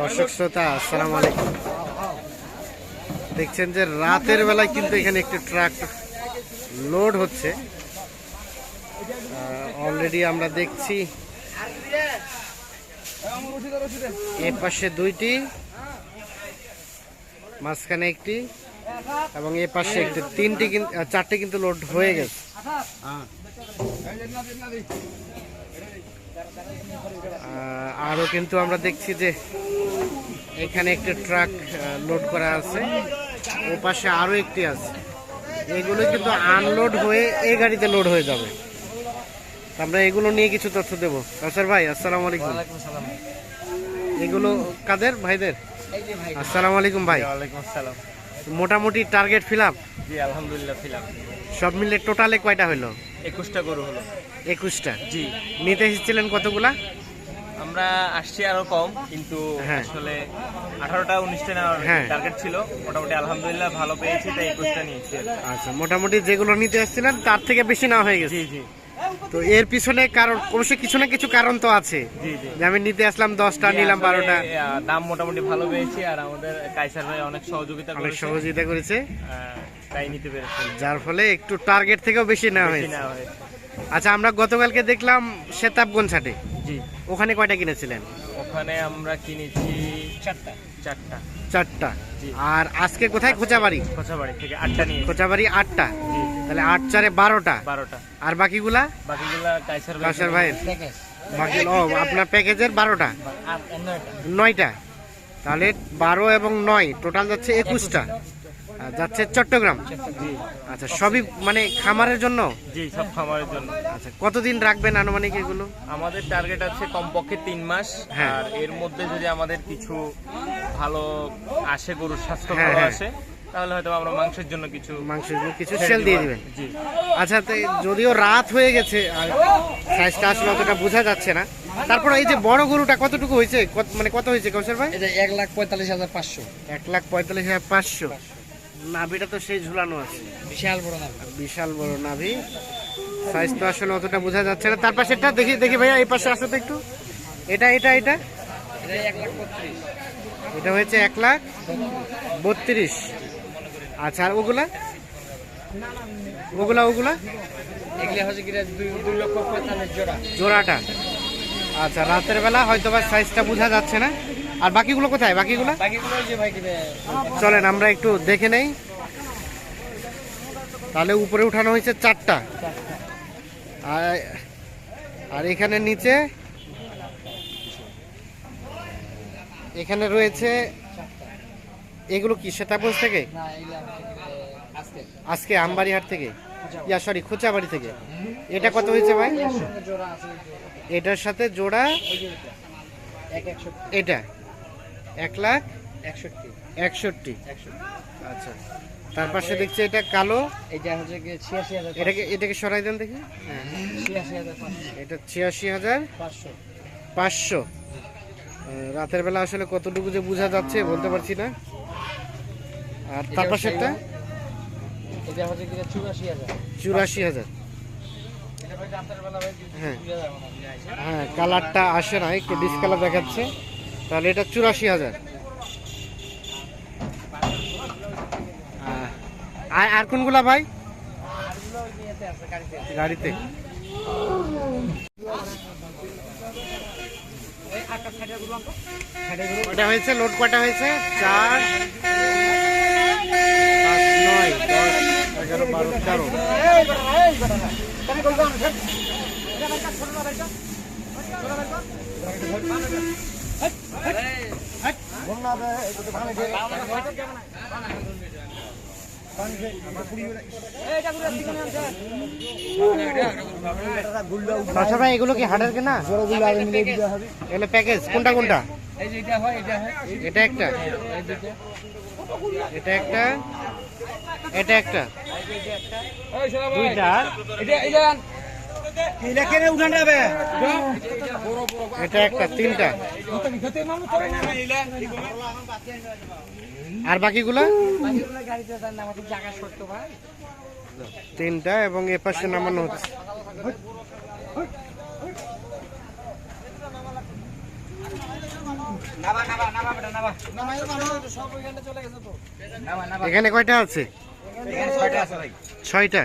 দর্শক শ্রোতা, আসসালামু আলাইকুম। দেখছেন যে রাতের বেলায় কিন্তু এখানে একটি ট্রাক লোড হচ্ছে। অলরেডি আমরা দেখছি এ পাশে দুইটি, মাঝখানে একটি, এবং এ পাশে একটি তিনটি চারটি কিন্তু লোড হয়ে গেছে। আরও কিন্তু আমরা দেখছি যে এখানে একটি ট্রাক লোড করা আছে। ও পাশে আরও একটি আছে। এগুলো কিন্তু আনলোড হয়ে এই গাড়িতে লোড হয়ে যাবে। আমরা এগুলো নিয়ে কিছু তথ্য দেবো। কাসার ভাই আসসালামু আলাইকুম। এগুলো কাদের? ভাইদের? আসসালামু আলাইকুম ভাই। আসসালাম। মোটামুটি টার্গেট ফিল আপ জি আলহামদুলিল্লাহ ফিলাম সব মিলে টোটালে কয়টা হলো? একুশটা গরু হলো। একুশটা জি। নিতে এসেছিলেন কতগুলা? আমরা আসছি আরও কম কিন্তু হ্যাঁ। আসলে আঠারোটা উনিশটা নেওয়ার হ্যাঁ। টার্গেট ছিল। মোটামুটি আলহামদুলিল্লাহ ভালো পেয়েছি তাই একুশটা নিয়েছি আচ্ছা মোটামুটি যেগুলো নিতে আসছিলেন তার থেকে বেশি না হয়ে গেছে? জি জি। তো এর পিছনে কারণ অবশ্যই কিছু না কিছু কারণ তো আছে। জি জি। যে আমি নিতে আসলাম দশটা নিলাম বারোটা। দাম মোটামুটি ভালো পেয়েছি আর আমাদের কাইসার ভাই অনেক সহযোগিতা অনেক সহযোগিতা করেছে। তাই নিতে পেরেছি যার ফলে একটু টার্গেট থেকেও বেশি নেওয়া হয়েছে। আচ্ছা আমরা গতকালকে দেখলাম সেতাবগঞ্জ হাটে। জি। ওখানে কয়টা কিনেছিলেন? ওখানে আমরা কিনেছি চারটা। চারটা। চারটা। আর আজকে কোথায়? খোঁচাবাড়ি খোঁচাবাড়ি থেকে আটটা নিয়েছি খোঁচাবাড়ি আটটা। তাহলে আট চারে বারোটা। বারোটা। আর বাকিগুলা? বাকিগুলা কাইসার ভাই ভাইয়ের। বাকি ও আপনার প্যাকেজের বারোটা? নয়টা। তাহলে বারো এবং নয় টোটাল যাচ্ছে একুশটা। যাচ্ছে চট্টগ্রাম? জি। আচ্ছা সবই মানে খামারের জন্য? জি সব খামারের জন্য। আচ্ছা কতদিন রাখবেন আনুমানিক এগুলো? আমাদের টার্গেট আছে কমপক্ষে তিন মাস। হ্যাঁ। আর এর মধ্যে যদি আমাদের কিছু ভালো আসে গরুর স্বাস্থ্য হ্যাঁ, ভালো হ্যাঁ। আসে তাহলে হয়তো আমরা মাংসের জন্য কিছু মাংসের জন্য কিছু সেল দিয়ে দিব। দিবেন। জি। আচ্ছা তো যদিও রাত হয়ে গেছে আর সাইজটা আসলে অতটা বোঝা যাচ্ছে না তারপর এই যে বড় গরুটা কতটুকু হয়েছে? কত- মানে কত হয়েছে কৌশল ভাই? এটা এক লাখ পঁয়তাল্লিশ হাজার পাঁচশো। এক লাখ পঁয়তাল্লিশ হাজার পাঁচশো। নাভিটা তো সেই ঝুলানো আছে। বিশাল বড় নাম বিশাল বড় নাভি। সাইজ তো আসলে অতটা বোঝা যাচ্ছে না। তার পাশেরটা দেখি দেখি ভাইয়া এই পাশে আসো তো একটু। এটা এটা এটা? এটা এটা হয়েছে এক লাখ বত্রিশ। আচ্ছা আর ওগুলা? ওগুলা ওগুলা? জোড়াটা। আচ্ছা রাতের বেলা হয়তো বা সাইজটা বোঝা যাচ্ছে না। আর বাকিগুলো কোথায়? বাকিগুলো? চলেন আমরা একটু দেখে নেই। তাহলে উপরে উঠানো হয়েছে চারটা। আর আর এখানে নিচে এখানে রয়েছে এগুলো কি সেতাবগঞ্জ থেকে? আজকে। আমবাড়িহাট থেকে? ইয়া সরি খোঁচাবাড়ি থেকে। এটা কত হয়েছে ভাই? এটার সাথে জোড়া এটা। এক এটা লাখ একষট্টি। একষট্টি। আচ্ছা। তার পাশে দেখছি এটা কালো। এইটা হচ্ছে ছিয়াশি হাজার এটাকে এটাকে সরাই দেন দেখি। হ্যাঁ ছিয়াশি হাজার এটা ছিয়াশি হাজার পাঁচশো। পাঁচশো। রাতের বেলা আসলে কতটুকু যে বোঝা যাচ্ছে বলতে পারছি না। আর তার এটা হচ্ছে চুরাশি হাজার। চুরাশি এটা হ্যাঁ। হ্যাঁ কালারটা আসে না একটু ডিসকালার দেখাচ্ছে। তাহলে এটা চুরাশি হাজার। আর কোনগুলা ভাই? গাড়িতে। হয়েছে? লোড কটা হয়েছে? চার, পাঁচ, নয় এগারো, বারো, তেরো। এগুলো কি হাটের কেনা? এগুলো প্যাকেজ কোনটা কোনটা? এটা একটা। এটা একটা। এটা একটা। দুইটা। এটা একটা, তিনটা। আর বাকিগুলো? তিনটা এবং এ পাশে নামানো হচ্ছে। এখানে কয়টা আছে? ছয়টা।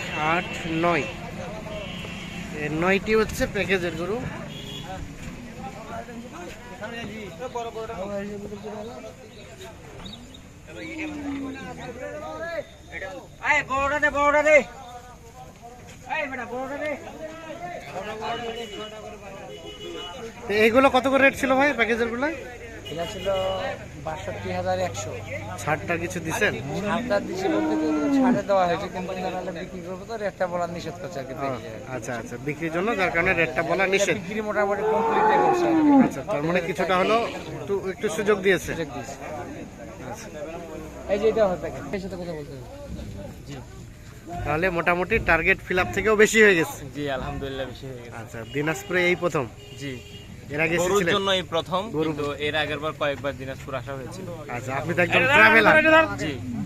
আট নয়। নয়টি হচ্ছে প্যাকেজের গরু। এইগুলো কত করে রেট ছিল ভাই প্যাকেজেরগুলো? এটা ছিল বাষট্টি হাজার একশো। ছাড়টা কিছু দিছেন? সাতটার দিশে বলতে ছাড়ে দেওয়া হয়েছে কিন্তু নাহলে বিক্রি করব তো রেটটা বলার নিষেধ করছে আর কি আচ্ছা আচ্ছা বিক্রির জন্য যার কারণে রেটটা বলা নিষেধ। বিক্রি মোটামুটি কমপ্লিট করছে আচ্ছা তার মানে কিছুটা হলো একটু একটু সুযোগ দিয়েছে। সুযোগ দিয়েছে। আচ্ছা। এই যে এটা হবে এর সাথে কথা বলতে হবে। তাহলে মোটামুটি টার্গেট ফিল আপ থেকেও বেশি হয়ে গেছে। জি আলহামদুলিল্লাহ বেশি হয়ে গেছে। আচ্ছা দিনাজপুরে এই প্রথম। জি। গরুর জন্য এই প্রথম কিন্তু এর আগের বার কয়েকবার দিনাজপুর আসা হয়েছিল। আচ্ছা আপনি তো একজন ট্রাভেলার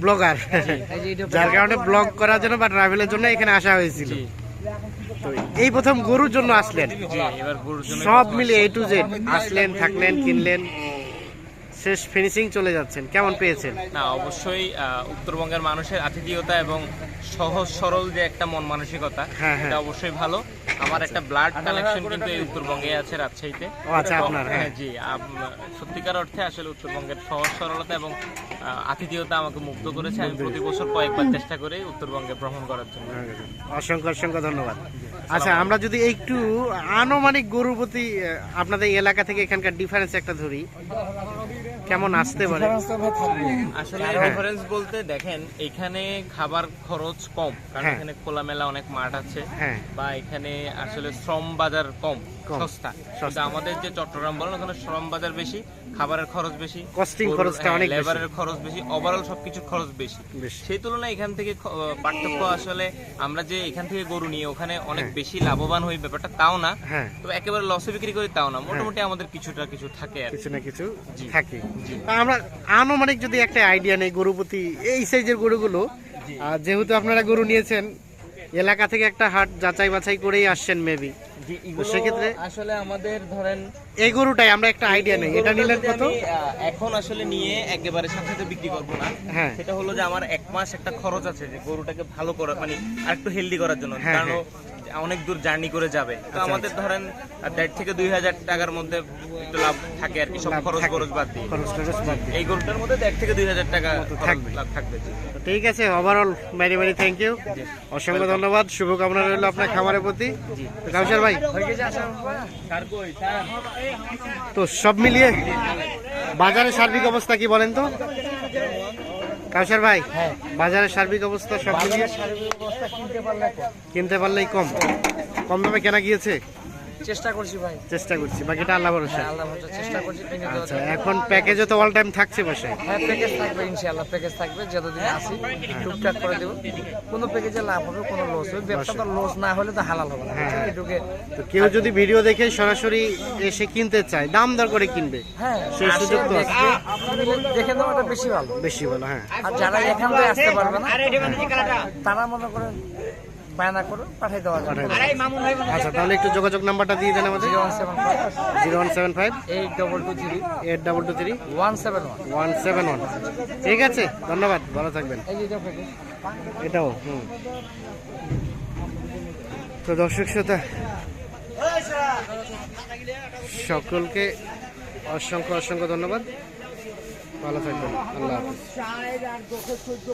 ব্লগার এই যে এটা যার কারণে ব্লগ করার জন্য বা ট্রাভেলের জন্য এখানে আসা হয়েছিল। এই প্রথম গরুর জন্য আসলেন। জি এবার গরুর জন্য সব মিলে এ টু জেড আসলেন থাকলেন কিনলেন। শেষ ফিনিশিং চলে যাচ্ছেন। কেমন পেয়েছেন? না অবশ্যই উত্তরবঙ্গের মানুষের আতিথেয়তা এবং সহজ সরল যে একটা মন মানসিকতা হ্যাঁ, হ্যাঁ। এটা অবশ্যই ভালো। আমার একটা ব্লাড কালেকশন কিন্তু এই উত্তরবঙ্গে আছে রাজশাহীতে। ও আচ্ছা, আপনার, হ্যাঁ। জি সত্যিকার অর্থে আসলে উত্তরবঙ্গের সহজ সরলতা এবং আতিথেয়তা আমাকে মুগ্ধ করেছে। আমি প্রতি বছর কয়েকবার চেষ্টা করে উত্তরবঙ্গে ভ্রমণ করার জন্য। অসংখ্য অসংখ্য ধন্যবাদ। আচ্ছা আমরা যদি একটু আনুমানিক আহ, আপনাদের এলাকা থেকে এখানকার ডিফারেন্স একটা ধরি। কেমন আসতে পারে আসলে হ্যাঁ। রেফারেন্স বলতে দেখেন এখানে খাবার খরচ কম কারণ হ্যাঁ। এখানে খোলামেলা অনেক মাঠ আছে হ্যাঁ বা এখানে আসলে শ্রম বাজার কম সস্তা। কিন্তু আমাদের যে চট্টগ্রাম বলেন ওখানে শ্রম বাজার বেশি খাবারের খরচ বেশি গরুর- খরচটা হ্যাঁ, অনেক লেবারের খরচ বেশি ওভারঅল সবকিছুর খরচ বেশি। সেই তুলনায় এখান থেকে পার্থক্য আসলে আমরা যে এখান থেকে গরু নিয়ে ওখানে অনেক হ্যাঁ। বেশি লাভবান হই ব্যাপারটা তাও না হ্যাঁ তো একেবারে লসে বিক্রি করি তাও না মোটামুটি আমাদের কিছুটা কিছু থাকে আর কিছু না কিছু জি। থাকে আমরা আনুমানিক যদি একটা আইডিয়া নেই গরু প্রতি এই সাইজের গরুগুলো আর যেহেতু আপনারা গরু নিয়েছেন এলাকা থেকে একটা হাট যাচাই বাছাই করেই আসছেন মেবি সেক্ষেত্রে আসলে আমাদের ধরেন এই গরুটাই আমরা একটা আইডিয়া নেই। এটা নিলেন কত? এখন আসলে নিয়ে একেবারে সাথে সাথে বিক্রি করব না। হ্যাঁ। সেটা হলো যে আমার এক মাস একটা খরচ আছে যে গরুটাকে ভালো করা মানে আরেকটু হেলদি করার জন্য। হ্যাঁ, কারণ ও অনেক দূর জার্নি করে যাবে। তো আমাদের ধরেন আহ, দেড় থেকে দুই হাজার টাকার মধ্যে একটু লাভ থাকে আর কি সব খরচ খরচ বাদ দিয়ে। খরচ টরচ বাদ দিয়ে। এই গরুটার মধ্যে দেড় থেকে দুই হাজার টাকা থাকবে। লাভ থাকবে ঠিক আছে overall very very thank you অসংখ্য ধন্যবাদ শুভকামনা রইল আপনার খামারের প্রতি। কাউসার ভাই। তো সব মিলিয়ে বাজারের সার্বিক অবস্থা কি বলেন তো? কাউসার ভাই হ্যাঁ। বাজারের সার্বিক অবস্থা সব মিলিয়ে? অবস্থা কিনতে পারলে কিনতে পারলেই কম। কম দামে কেনা গিয়েছে? চেষ্টা করছি ভাই। চেষ্টা করছি বাকিটা আল্লাহ ভরসা। হ্যাঁ, আল্লাহ ভরসা চেষ্টা করছি কিনে দেওয়ার আচ্ছা এখন প্যাকেজও তো অল টাইম থাকছে হ্যাঁ প্যাকেজ থাকবে ইনশাআল্লাহ প্যাকেজ থাকবে যতদিন আসি টুকটাক করে দেবো। কোনো প্যাকেজে লাভ হবে কোনো লস হবে ব্যবসা তো লস না হলে তো হালাল হবে না হ্যাঁ। ঢুকে তো কেউ যদি ভিডিও দেখে সরাসরি এসে কিনতে চায় দাম দর করে কিনবে। হ্যাঁ সেই সুযোগ তো আছে। দেখে বেশি ভালো। বেশি বলো হ্যাঁ। আর যারা এখান থেকে আসতে পারবে না তারা মনে করেন বায়না করে পাঠিয়ে দেওয়া যাবে। আচ্ছা তাহলে একটু যোগাযোগ নাম্বারটা দিয়ে দেন আমাদের। Zero one seven five. Zero one seven five. Eight double two three eight double two three one seven one. One seven one ঠিক আছে ধন্যবাদ ভালো থাকবেন। এটাও হুম। তো দর্শক শ্রোতা সকলকে অসংখ্য অসংখ্য ধন্যবাদ। ভালো থাকবেন আল্লাহ হাফিজ।